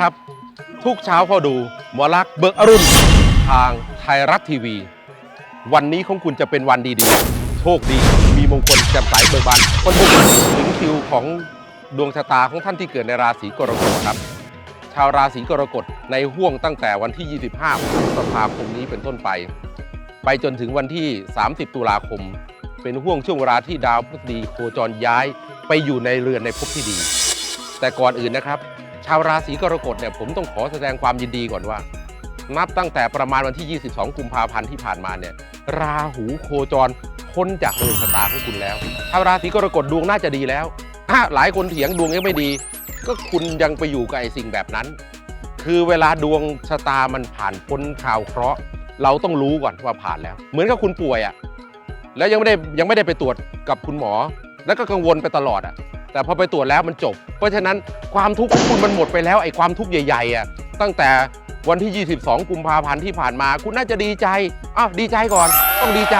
ครับ ทุกเช้าพอดูหมอลักษณ์เบิกอรุณทางไทยรัฐทีวี วันนี้ของคุณจะเป็นวันดีๆ โชคดี มีมงคลแจ่มใสเบิกบานคนบุกถึงคิวของดวงชะตาของท่านที่เกิดในราศีกรกฎครับ ชาวราศีกรกฎในห่วงตั้งแต่วันที่ 25พฤษภาคมนี้เป็นต้นไป ไปจนถึงวันที่ 30 ตุลาคม เป็นห่วงช่วงเวลาที่ดาวพฤษฎีโคจรย้ายไปอยู่ในเรือนในภพที่ดี แต่ก่อนอื่นนะครับ ชาวราศีกรกฎเนี่ยผมต้องขอแสดงความยินดีก่อนว่า นับตั้งแต่ประมาณวันที่ 22 กุมภาพันธ์ที่ผ่านมาเนี่ยราหูโคจรพ้นจากเรือนชะตาของคุณแล้วชาวราศีกรกฎดวงน่าจะดีแล้วถ้าหลายคนเถียงดวงยังไม่ดี ก็คุณยังไปอยู่กับไอ้สิ่งแบบนั้น คือเวลาดวงชะตามันผ่านพ้นข่าวเคราะห์เราต้องรู้ก่อนว่าผ่านแล้ว เหมือนกับคุณป่วยอะ่ะแล้วยังไม่ได้ยังไม่ได้ไปตรวจกับคุณหมอ แล้วก็กังวลไปตลอดอะ แต่พอไปตรวจแล้วมันจบ เพราะฉะนั้นความทุกข์ของคุณมันหมดไปแล้วไอ้ความทุกข์ใหญ่ๆอะตั้งแต่วันที่ 22 กุมภาพันธ์ที่ผ่านมา คุณน่าจะดีใจอ้าวดีใจก่อน ต้องดีใจ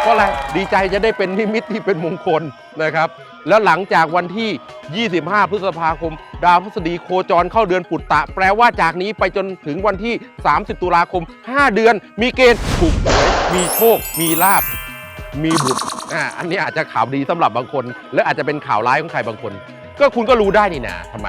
เพราะอะไรดีใจจะได้เป็นนิมิตที่เป็นมงคลนะครับ แล้วหลังจากวันที่ 25 พฤษภาคม ดาวพฤษฎีโคจรเข้าเดือนปุตตะ แปลว่าจากนี้ไปจนถึงวันที่ 30 ตุลาคม 5 เดือน มีเกณฑ์ถูกหวยมีโชค มีลาบ มีบุตรอ่าอันนี้อาจจะข่าวดีสำหรับบางคน และอาจจะเป็นข่าวร้ายของใครบางคน ก็คุณก็รู้ได้นี่นะทำไม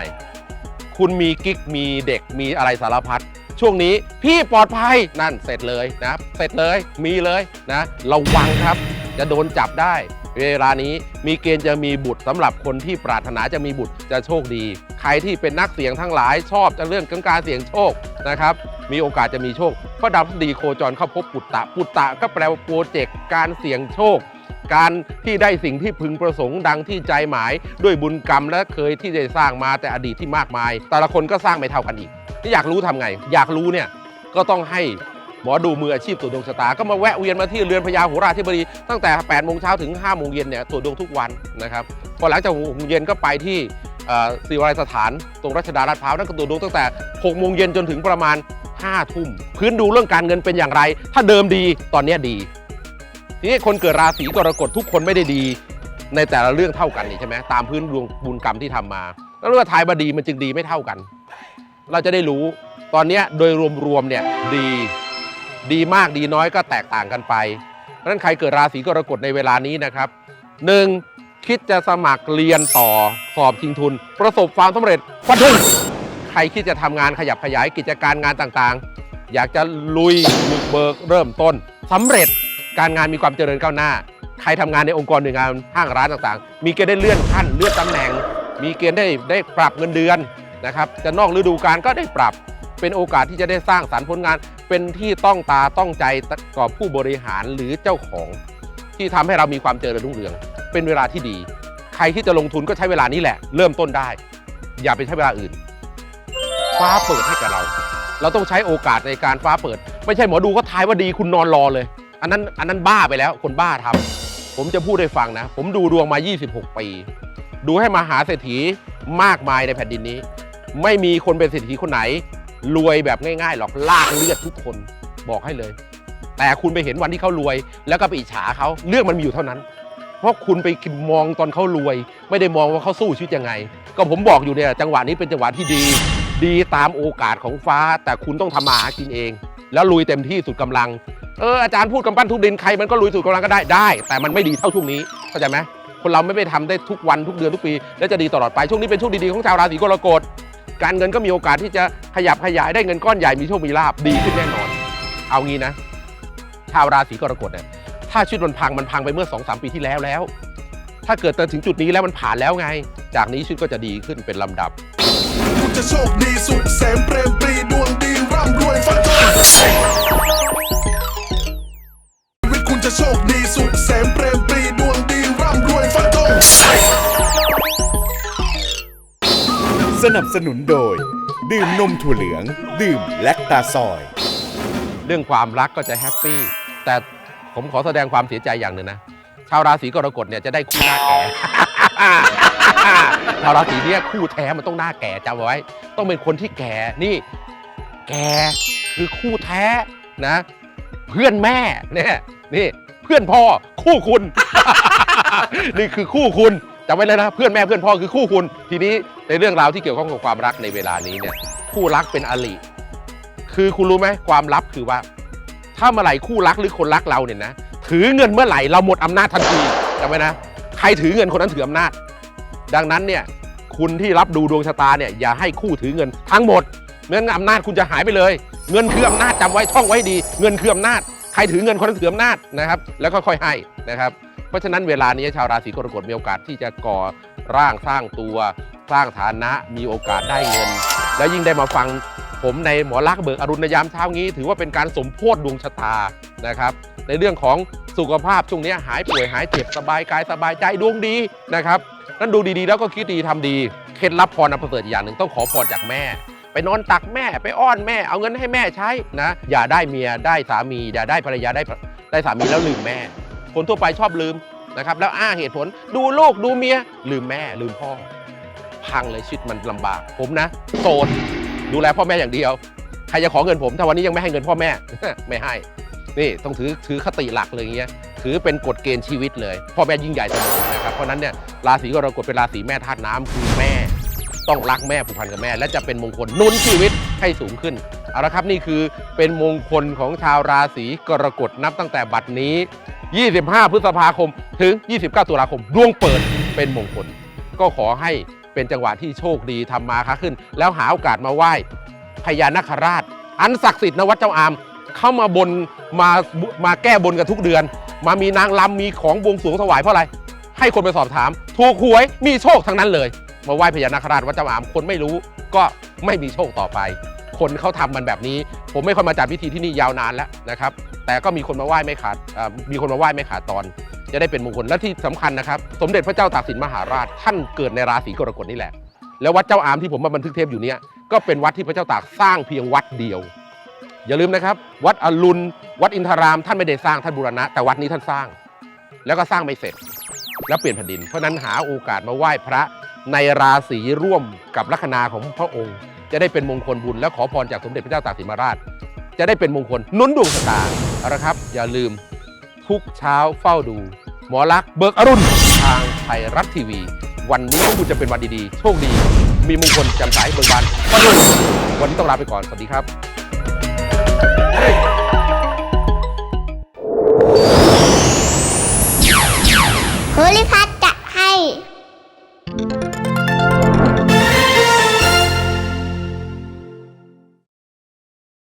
คุณมีกิ๊กมีเด็กมีอะไรสารพัดช่วงนี้พี่ปลอดภัยนั่นเสร็จเลยนะเสร็จเลยมีเลยนะระวังครับ จะโดนจับได้ เวลานี้มีเกณฑ์จะมีบุตรสำหรับคนที่ปรารถนาจะมีบุตรจะโชคดี ใครที่เป็นนักเสี่ยงทั้งหลายชอบจะเรื่องของการเสี่ยงโชคนะครับ มีโอกาสจะมีโชค เพราะดาวพฤษฎีโคจรเข้าพบปุตตะ ปุตตะก็แปลว่าโปรเจกต์การเสี่ยงโชค การที่ได้สิ่งที่พึงประสงค์ดังที่ใจหมาย ด้วยบุญกรรมและเคยที่ได้สร้างมาแต่อดีตที่มากมาย แต่ละคนก็สร้างไม่เท่ากันอีกที่อยากรู้ทำไง อยากรู้เนี่ยก็ต้องให้หมอดูมืออาชีพตรวจดวงชะตา ก็มาแวะเวียนมาที่เรือนพญาโหราธิบดี ตั้งแต่8โมงเช้าถึง5โมงเย็นเนี่ยตรวจดวงทุกวันนะครับพอหลังจาก6โมงเย็นก็ไปที่เอ่อศิวาลัยสถาน ตรงรัชดาลาดพร้าวนั่นก็ตรวจดวงตั้งแต่6โมงเย็นจนถึงประมาณ 5 ทุ่ม พื้นดูเรื่องการเงินเป็นอย่างไร ถ้าเดิมดีตอนนี้ดี ทีนี้คนเกิดราศีกรกฎทุกคนไม่ได้ดี ในแต่ละเรื่องเท่ากันนี่ใช่ไหมตามพื้นดวงบุญกรรมที่ทำมา แล้วเรื่องทายบดีมันจึงดีไม่เท่ากัน เราจะได้รู้ตอนนี้โดยรวมๆเนี่ยดีดีมากดีน้อยก็แตกต่างกันไปเพราะฉะนั้นใครเกิดราศีกรกฎในเวลานี้นะครับหนึ่งคิดจะสมัครเรียนต่อสอบชิงทุน ประสบความสำเร็จฟันธง ใครคิดจะทำงานขยับขยายกิจการงานต่างๆ อยากจะลุยบุกเบิกเริ่มต้นสำเร็จการงานมีความเจริญก้าวหน้า ใครทำงานในองค์กรหน่วยงานห้างร้านต่างๆ มีเกณฑ์ได้เลื่อนขั้นเลื่อนตำแหน่ง มีเกณฑ์ได้ได้ปรับเงินเดือนนะครับจะนอกฤดูกาลก็ได้ปรับเป็นโอกาสที่จะได้สร้างสรรค์ผลงาน เป็นที่ต้องตาต้องใจต่อผู้บริหารหรือเจ้าของ ที่ทำให้เรามีความเจริญรุ่งเรือง เป็นเวลาที่ดี ใครที่จะลงทุนก็ใช้เวลานี้แหละ เริ่มต้นได้ อย่าไปใช้เวลาอื่น ฟ้าเปิดให้กับเรา เราต้องใช้โอกาสในการฟ้าเปิด ไม่ใช่หมอดูเขาทายว่าดีคุณนอนรอเลย อันนั้นอันนั้นบ้าไปแล้วคนบ้าทำผมจะพูดให้ฟังนะ ผมดูดวงมา 26 ปี ดูให้มาหาเศรษฐีมากมายในแผ่นดินนี้ ไม่มีคนเป็นเศรษฐีคนไหน รวยแบบง่ายๆหรอกลากเลือดทุกคนบอกให้เลย แต่คุณไปเห็นวันที่เขารวย แล้วก็ไปอิจฉาเขาเรื่องมันมีอยู่เท่านั้น เพราะคุณไปมองตอนเขารวย ไม่ได้มองว่าเขาสู้ชีวิตยังไง ก็ผมบอกอยู่เนี่ยจังหวะนี้เป็นจังหวะที่ดี ดีตามโอกาสของฟ้า แต่คุณต้องทำมาหากินเอง แล้วลุยเต็มที่สุดกำลังเอออาจารย์พูดกำปั้นทุบดินใครมันก็ลุยสุดกำลังก็ได้ได้ แต่มันไม่ดีเท่าช่วงนี้เข้าใจไหมคนเราไม่ไปทำได้ทุกวันทุกเดือนทุกปี แล้วจะดีตลอดไปช่วงนี้เป็นช่วงดีๆของชาวราศีกรกฎการเงินก็มีโอกาสที่จะขยับขยายได้เงินก้อนใหญ่มีโชคมีลาบดีขึ้นแน่นอน เอางี้นะ ชาวราศีกรกฎเนี่ยถ้าชีวิตมันพังมันพังไปเมื่อ2อสปีที่แล้วแล้ว ถ้าเกิดถึงจุดนี้แล้วมันผ่านแล้วไง จากนี้ชีวิตก็จะดีขึ้นเป็นลำดับ จะโชคดีสุขเสมเปรมปรีดวงดีร่ำรวยฟันธงชีวิตคุณคุณจะโชคดีสุขเสมเปรมปรีดวงดีร่ำรวยฟันธงสนับสนุนโดย ดื่มนมถั่วเหลือง ดื่มแลคตาซอย เรื่องความรักก็จะแฮปปี้แต่ผมขอแสดงความเสียใจอย่างหนึ่งนะ ชาวราศีกรกฎเนี่ยจะได้คู่หน้าแก่ ชาวราศีเนี่ยคู่แท้มันต้องหน้าแก่จำเอาไว้ ต้องเป็นคนที่แก่นี่ แก่คือคู่แท้นะ เพื่อนแม่เนี่ยนี่เพื่อนพ่อคู่คุณ นี่คือคู่คุณจำไว้เลยนะเพื่อนแม่เพื่อนพ่อคือคู่คุณ ทีนี้ในเรื่องราวที่เกี่ยวข้องกับความรักในเวลานี้เนี่ย คู่รักเป็นอลิคือคุณรู้ไหมความลับคือว่า ถ้าเมื่อไหร่คู่รักหรือคนรักเราเนี่ยนะถือเงินเมื่อไหร่เราหมดอำนาจทันทีจำไว้นะ ใครถือเงินคนนั้นถืออำนาจ ดังนั้นเนี่ยคุณที่รับดูดวงชะตาเนี่ยอย่าให้คู่ถือเงินทั้งหมดเงินอำนาจคุณจะหายไปเลย เงินคืออำนาจจำไว้ท่องไว้ดี เงินคืออำนาจใครถือเงินคนนั้นถืออำนาจนะครับแล้วก็ค่อยให้นะครับเพราะฉะนั้นเวลานี้ชาวราศีกรกฎมีโอกาสที่จะก่อร่างสร้างตัวสร้างฐานะมีโอกาสได้เงิน แล้วยิ่งได้มาฟังผมในหมอลักษ์เบิกอรุณยามเช้านี้ ถือว่าเป็นการสมโพธิดวงชะตานะครับในเรื่องของ สุขภาพช่วงนี้หายป่วยหายเจ็บสบายกายสบายใจดวงดีนะครับนั้นดูดีๆ แล้วก็คิดดีทำดี เคล็ดลับพรอันประเสริฐอีอย่างหนึ่งต้องขอพรจากแม่ ไปนอนตักแม่ไปอ้อนแม่ เอาเงินให้แม่ใช้นะ อย่าได้เมียได้สามี อย่าได้ภรรยาได้ได้สามีแล้วลืมแม่ คนทั่วไปชอบลืมนะครับ แล้วอ้างเหตุผลดูลูกดูเมีย ลืมแม่ลืมพ่อ พังเลยชีวิตมันลำบาก ผมนะโสดดูแลพ่อแม่อย่างเดียว ใครจะขอเงินผม ถ้าวันนี้ยังไม่ให้เงินพ่อแม่ไม่ให้ นี่ต้องถือถือคติหลักเลยอย่างเงี้ยถือเป็นกฎเกณฑ์ชีวิตเลย พ่อแม่ยิ่งใหญ่เสมอนะครับเพราะนั้นเนี่ยราศีกรกฎเป็นราศีแม่ธาตุน้ำคือแม่ ต้องรักแม่ผูกพันกับแม่ และจะเป็นมงคลนุนชีวิตให้สูงขึ้นเอาละครับนี่คือเป็นมงคลของชาวราศีกรกฎนับตั้งแต่บัดนี้ 25 พฤษภาคม ถึง 29 ตุลาคมดวงเปิดเป็นมงคล ก็ขอให้เป็นจังหวะที่โชคดีทำมาค้าขึ้น แล้วหาโอกาสมาไหว้พญานาคราช อันศักดิ์สิทธิ์นวัดเจ้าอาม เข้ามาบนมามาแก้บนกันทุกเดือน มามีนางลำมีของบวงสรวงถวายเพราะอะไร ให้คนไปสอบถาม ถูกหวยมีโชคทั้งนั้นเลย มาไหว้พญานาคราชวัดเจ้าอามคนไม่รู้ก็ไม่มีโชคต่อไป คนเขาทำมันแบบนี้ ผมไม่ค่อยมาจัดพิธีที่นี่ยาวนานแล้วนะครับ แต่ก็มีคนมาไหว้ไม่ขาดมีคนมาไหว้ไม่ขาดตอน จะได้เป็นมงคลและที่สำคัญนะครับ สมเด็จพระเจ้าตากสินมหาราช ท่านเกิดในราศีกรกฎนี่แหละแล้ววัดเจ้าอามที่ผมมาบันทึกเทปอยู่เนี่ยก็เป็นวัดที่พระเจ้าตากสร้างเพียงวัดเดียว อย่าลืมนะครับ วัดอรุณ วัดอินทราม ท่านไม่ได้สร้างท่านบูรณะ แต่วัดนี้ท่านสร้าง แล้วก็สร้างไม่เสร็จ แล้วเปลี่ยนแผ่นดิน เพราะนั้นหาโอกาสมาไหว้พระในราศีร่วมกับลัคนาของพระองค์ จะได้เป็นมงคลบุญและขอพรจากสมเด็จพระเจ้าตากสินมหาราช จะได้เป็นมงคลนุนดวงชะตาเอาละครับ อย่าลืมทุกเช้าเฝ้าดู หมอลักษ์เบิกอรุณทางไทยรัฐทีวี วันนี้ของคุณจะเป็นวันดีๆ โชคดี มีมงคลแจำใสเบิกบานวันนี้ต้องลาไปก่อนสวัสดีครับ ฮูลิพัท